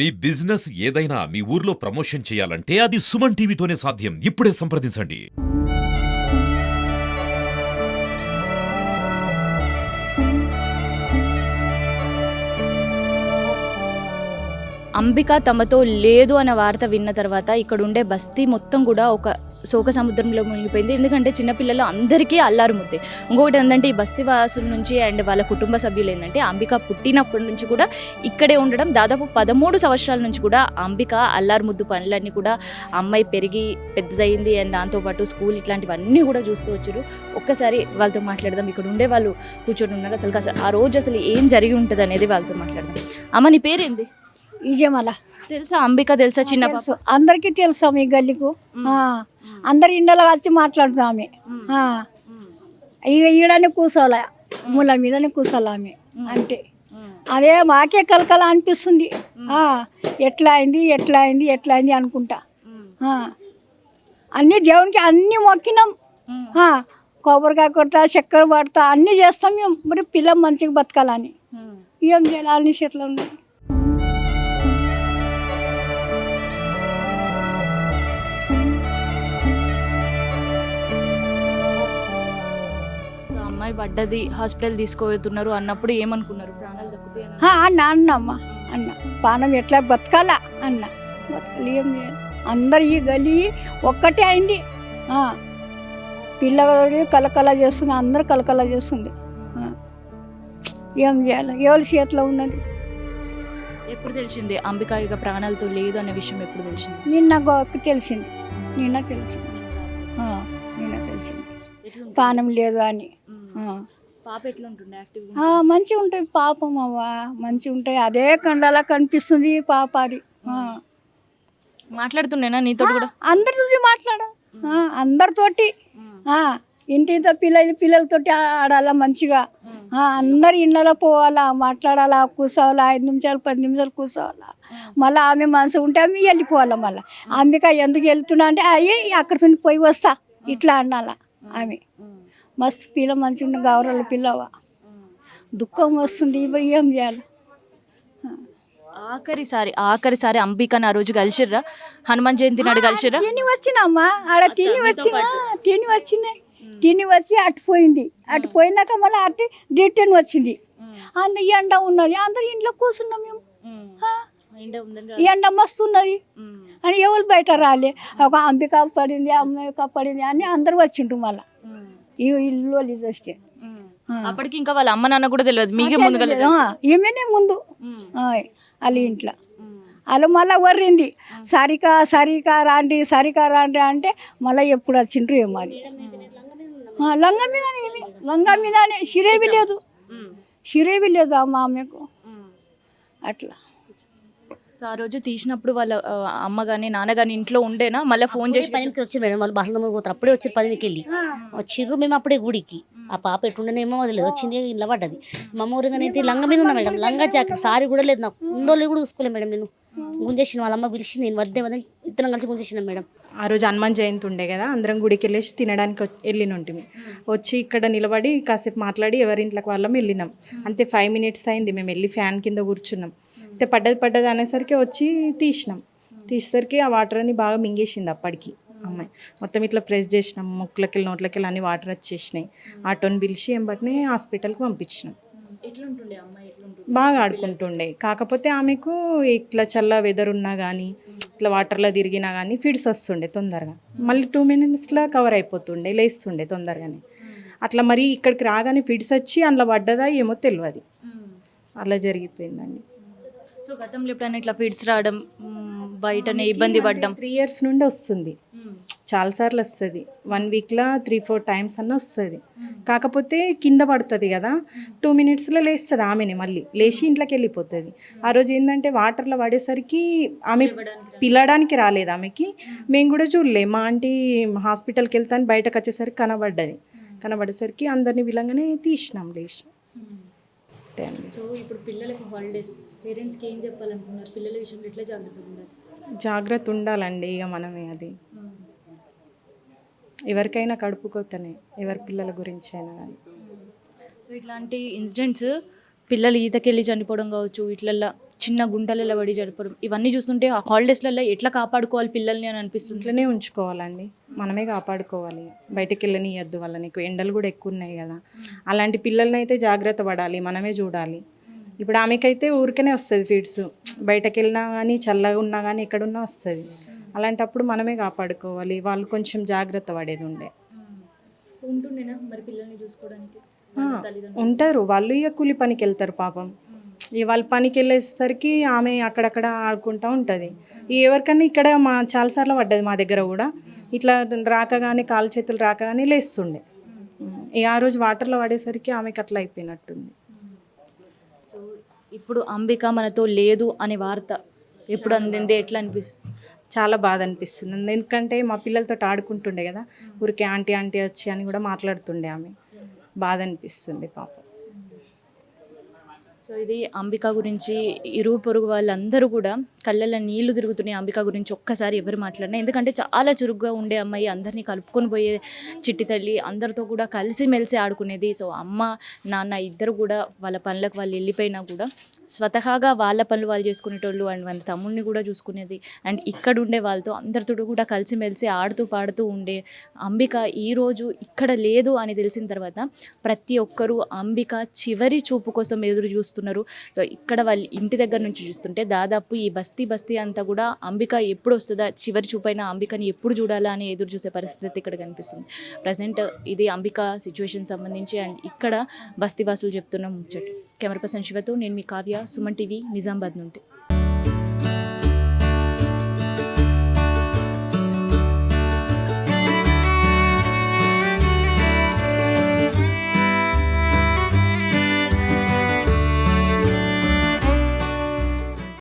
మీ business ఏదైనా మీ ఊర్లో promotion చేయాలంటే అది సుమన్ టీవీతోనే సాధ్యం. ఇప్పుడే సంప్రదించండి. అంబిక తమతో లేదు అన్న వార్త విన్న తర్వాత ఇక్కడ ఉండే బస్తీ మొత్తం కూడా ఒక శోక సముద్రంలో మునిగిపోయింది. ఎందుకంటే చిన్నపిల్లలు అందరికీ అల్లారు ముద్దే. ఇంకొకటి ఏంటంటే ఈ బస్తీవాసుల నుంచి అండ్ వాళ్ళ కుటుంబ సభ్యులు ఏంటంటే అంబిక పుట్టినప్పటి నుంచి కూడా ఇక్కడే ఉండడం దాదాపు పదమూడు సంవత్సరాల నుంచి కూడా అంబిక అల్లారు ముద్దు పనులన్నీ కూడా అమ్మాయి పెరిగి పెద్దదైంది. అండ్ దాంతోపాటు స్కూల్ ఇట్లాంటివన్నీ కూడా చూస్తూ వచ్చారు. ఒక్కసారి వాళ్ళతో మాట్లాడదాం. ఇక్కడ ఉండే వాళ్ళు కూర్చొని ఉన్నారు. అసలు అసలు ఆ రోజు అసలు ఏం జరిగి ఉంటుంది అనేది వాళ్ళతో మాట్లాడదాం. అమ్మ నీ పేరేంది? ఈజమల తెలుసా? అంబిక తెలుసా చిన్న పాప? అందరికీ తెలుసు ఈ గల్లీకు. అందరి ఇండలో వచ్చి మాట్లాడుతాం ఆమె. ఇక ఈడనే కూర్చోలే మూల మీదనే కూర్చోలే ఆమె. అంతే. అదే మాకే కలకల అనిపిస్తుంది. ఎట్లా అయింది ఎట్లా అయింది ఎట్లా అయింది అనుకుంటా. అన్నీ దేవునికి అన్నీ మొక్కినాం. కొబ్బరికాయ కొడతా చక్కెర పడతా అన్నీ చేస్తాం మేము. మరి పిల్ల మంచిగా బతకాలని. ఏం చేయాలి? అన్ని చెట్లు ఉన్నాయి. పడ్డది హాస్పిటల్ తీసుకోబోతున్నారు అన్నప్పుడు ఏమనుకున్నారు? ప్రాణాలు దక్కుతాయి అన్న. అన్నమ్మ అన్న పానం ఎట్లా బతకాలా? అన్న బతకాలి ఏం చేయాలి? అందరు ఈ గలి ఒక్కటే అయింది. ఆ, పిల్లగాడు కలకల చేస్తుంది అందరు కలకల చేస్తుంది. ఆ, ఏం చేయాలి? ఎవరి చేతిలో ఉన్నది? ఎప్పుడు తెలిసింది అంబిక ఇక ప్రాణాలతో లేదు అనే విషయం ఎప్పుడు తెలిసింది? నిన్న గోకి తెలిసింది. నిన్న తెలిసింది. ఆ, నిన్న తెలిసింది. పానం లేదు అని. పాప ఎట్లా ఉంటుండే మంచిగా ఉంటుంది పాపం అవ్వా. మంచిగా ఉంటాయి అదే కండలా కనిపిస్తుంది పాప అది. మాట్లాడుతుండేనా నీతో కూడా? అందరితో మాట్లాడ. అందరితోటి. ఆ, ఇంత ఇంత పిల్లలు పిల్లలతోటి ఆడాలా మంచిగా. ఆ, అందరి ఇళ్ళలో పోవాలా మాట్లాడాలా కూర్చోవాలా ఐదు నిమిషాలు పది నిమిషాలు కూర్చోవాలా. మళ్ళీ ఆమె మనసు ఉంటే ఆమె వెళ్ళిపోవాలా మళ్ళీ. అంబిక ఎందుకు వెళ్తున్నా అంటే అయ్యి అక్కడ పోయి వస్తా. ఇట్లా అనాలా ఆమె. మస్తు పిల్ల మంచిగా ఉన్న గౌరవ పిల్లవా. దుఃఖం వస్తుంది ఇప్పుడు ఏం చేయాలి? ఆఖరిసారి ఆఖరిసారి అంబికని ఆ రోజు కలిసిర్రా? హనుమాన్ జయంతి నాడు కలిసిర్రా? తిని వచ్చినమ్మా ఆడ తిని వచ్చిన? తిని వచ్చిన? తిని వచ్చి అటు పోయింది. అటు పోయినాక మళ్ళీ అటు రిటర్న్ వచ్చింది. అంత ఎండ ఉన్నది. అందరు ఇంట్లో కూర్చున్నాం మేము. ఎండ మస్తు ఉన్నది. అని ఎవరు బయట రాలే. ఒక అంబిక పడింది అమ్మాయిక పడింది అని అందరు వచ్చిండ్రు మళ్ళా. ఈ ఇల్లు ఇది. అప్పటికి ఇంకా వాళ్ళ అమ్మ నాన్న కూడా తెలియదు. మీకే. ఆ, ఈమెనే ముందు. వాళ్ళ ఇంట్లో. వాళ్ళు మళ్ళీ వర్రింది. సరిక సరిక రాండి సరిక రాండి అంటే మళ్ళీ ఎప్పుడు వచ్చిండ్రు ఏమో అది లంగా మీదనే ఇది. లంగా మీదనే. సిరేవి లేదు. సిరేవి లేదు ఆ మామకు అట్లా. ఆ రోజు తీసినప్పుడు వాళ్ళ అమ్మ గాని నాన్న గాని ఇంట్లో ఉండేనా? మళ్ళీ ఫోన్ చేసి పనికి వచ్చి మేడం వాళ్ళు బహళ పోతారు. అప్పుడే వచ్చారు పదికి వెళ్ళి వచ్చిర్రు మేము అప్పుడే గుడికి. ఆ పాప ఎట్టుండనేమో అది లేదు. వచ్చింది ఇలా పడ్డది. మా ఊరిగానైతే లంగా మీద ఉన్నా మేడం. లంగా జాకెట్ సారీ కూడా లేదు నాకు. ఉందో లేదు కూడా చూసుకోలేదు మేడం నేను. గుంజేసిన వాళ్ళ అమ్మ పిలిచి నేను వద్దే వద్దని ఇద్దరం కలిసి గుంజేసిన మేడం. ఆ రోజు హనుమాన్ జయంతి ఉండే కదా అందరం గుడికి వెళ్ళేసి తినడానికి వచ్- వెళ్ళిన ఉంటుంది వచ్చి ఇక్కడ నిలబడి కాసేపు మాట్లాడి ఎవరింట్లోకి వాళ్ళం వెళ్ళినాం. అంతే ఫైవ్ మినిట్స్ అయింది మేము వెళ్ళి ఫ్యాన్ కింద కూర్చున్నాం. అయితే పడ్డది పడ్డది అనేసరికి వచ్చి తీసినాం. తీసేసరికి ఆ వాటర్ అని బాగా మింగేసింది అప్పటికి. అమ్మాయి మొత్తం ఇట్లా ప్రెస్ చేసినాం. ముక్కులకి నోట్లకి అన్ని వాటర్ వచ్చేసినాయి. ఆటోని పిలిచి ఎంబటినే హాస్పిటల్కి పంపించినాం. బాగా ఆడుకుంటుండే. కాకపోతే ఆమెకు ఇట్లా చల్ల వెదర్ ఉన్నా కానీ ఇట్లా వాటర్లో తిరిగినా కానీ ఫిడ్స్ వస్తుండే తొందరగా. మళ్ళీ టూ మినిట్స్లో కవర్ అయిపోతుండే లేస్తుండే తొందరగానే. అట్లా మరి ఇక్కడికి రాగానే ఫిడ్స్ వచ్చి అందులో పడ్డదా ఏమో తెలియదు అలా జరిగిపోయిందండి. సో గతంలో ఎప్పుడైనా ఇట్లా ఫిట్స్ రావడం బయటనే ఇబ్బంది పడ్డం? త్రీ ఇయర్స్ నుండి వస్తుంది. చాలాసార్లు వస్తుంది. వన్ వీక్లో త్రీ ఫోర్ టైమ్స్ అన్న వస్తుంది. కాకపోతే కింద పడుతుంది కదా. టూ మినిట్స్లో లేస్తుంది ఆమెని మళ్ళీ. లేచి ఇంట్లోకి వెళ్ళిపోతుంది. ఆ రోజు ఏంటంటే వాటర్లో పడేసరికి ఆమె పిల్లడానికి రాలేదు. ఆమెకి. మేము కూడా చూడలే. మా ఆంటీ హాస్పిటల్కి వెళ్తాను బయటకు వచ్చేసరికి కనబడ్డది. కనబడేసరికి అందరిని విలంగానే తీసినాం లేచి. అంతే అండి సో ఇప్పుడు పిల్లలకి హాలిడేస్ పేరెంట్స్కి ఏం చెప్పాలనుకున్నారు పిల్లల విషయంలో ఎట్లా జాగ్రత్తగా ఉండాలి? జాగ్రత్త ఉండాలండి ఇక మనమే అది. ఎవరికైనా కడుపుకోతనే ఎవరి పిల్లల గురించి అయినా కానీ సో ఇట్లాంటి ఇన్సిడెంట్స్ పిల్లలు ఈతకెళ్ళి చనిపోవడం కావచ్చు ఇట్లల్లా చిన్న గుంటలలో పడి జరపడం ఇవన్నీ చూస్తుంటే ఆ హాలిడేస్లలో ఎట్లా కాపాడుకోవాలి పిల్లల్ని అని అనిపిస్తుంది. ఇంట్లోనే ఉంచుకోవాలండి. మనమే కాపాడుకోవాలి. బయటికి వెళ్ళనియద్దు వాళ్ళని ఎక్కువ ఎండలు కూడా ఎక్కువ ఉన్నాయి కదా. అలాంటి పిల్లల్ని అయితే జాగ్రత్త పడాలి మనమే చూడాలి. ఇప్పుడు ఆమెకైతే ఊరికనే వస్తుంది ఫీడ్స్. బయటకు వెళ్ళినా కానీ చల్లగా ఉన్నా కానీ ఎక్కడున్నా వస్తుంది. అలాంటప్పుడు మనమే కాపాడుకోవాలి. వాళ్ళు కొంచెం జాగ్రత్త పడేది ఉండే. ఉంటుండేనా మరి పిల్లల్ని చూసుకోవడానికి? ఆ, ఉంటారు. వాళ్ళు ఇక కూలి పనికి వెళ్తారు పాపం. ఇక వాళ్ళు పనికి వెళ్ళేసరికి ఆమె అక్కడక్కడ ఆడుకుంటూ ఉంటుంది. ఎవరికన్నా ఇక్కడ మా చాలాసార్లు పడ్డది మా దగ్గర కూడా. ఇట్లా రాకగానే కాలు చేతులు రాకగానే లేస్తుండే. ఇక ఆ రోజు వాటర్లో పడేసరికి ఆమెకి అట్లా అయిపోయినట్టుంది. ఇప్పుడు అంబిక మనతో లేదు అనే వార్త ఎప్పుడు అందింది? ఎట్లా అనిపిస్తుంది? చాలా బాధ అనిపిస్తుంది ఎందుకంటే మా పిల్లలతో ఆడుకుంటుండే కదా. ఊరికే ఆంటీ ఆంటీ వచ్చి అని కూడా మాట్లాడుతుండే ఆమె. బాధ అనిపిస్తుంది పాపం. సో ఇది అంబిక గురించి ఇరుగు పొరుగు వాళ్ళందరూ కూడా కళ్ళల్లో నీళ్ళు తిరుగుతున్నాయి అంబిక గురించి ఒక్కసారి ఎవరు మాట్లాడినా. ఎందుకంటే చాలా చురుగ్గా ఉండే అమ్మాయి అందరినీ కలుపుకొని పోయే చిట్టి తల్లి అందరితో కూడా కలిసిమెలిసి ఆడుకునేది. సో అమ్మ నాన్న ఇద్దరు కూడా వాళ్ళ పనులకు వాళ్ళు వెళ్ళిపోయినా కూడా స్వతహాగా వాళ్ళ పనులు వాళ్ళు చేసుకునేటోళ్ళు అండ్ వాళ్ళ తమ్ముడిని కూడా చూసుకునేది. అండ్ ఇక్కడ ఉండే వాళ్ళతో అందరితో కూడా కలిసిమెలిసి ఆడుతూ పాడుతూ ఉండే అంబిక ఈరోజు ఇక్కడ లేదు అని తెలిసిన తర్వాత ప్రతి ఒక్కరూ అంబిక చివరి చూపు కోసం ఎదురు చూస్తున్నారు. సో ఇక్కడ వాళ్ళ ఇంటి దగ్గర నుంచి చూస్తుంటే దాదాపు ఈ బస్ బస్తీ బస్తీ అంతా కూడా అంబిక ఎప్పుడు వస్తుందా చివరి చూపైన అంబికని ఎప్పుడు చూడాలా అని ఎదురు చూసే పరిస్థితి ఇక్కడ కనిపిస్తుంది. ప్రజెంట్ ఇది అంబిక సిచ్యువేషన్ సంబంధించి అండ్ ఇక్కడ బస్తీవాసులు చెప్తున్న ముచ్చట. కెమెరా పర్సన్ శివతో నేను మీ కావ్య సుమన్ టీవీ నిజామాబాద్ నుండి.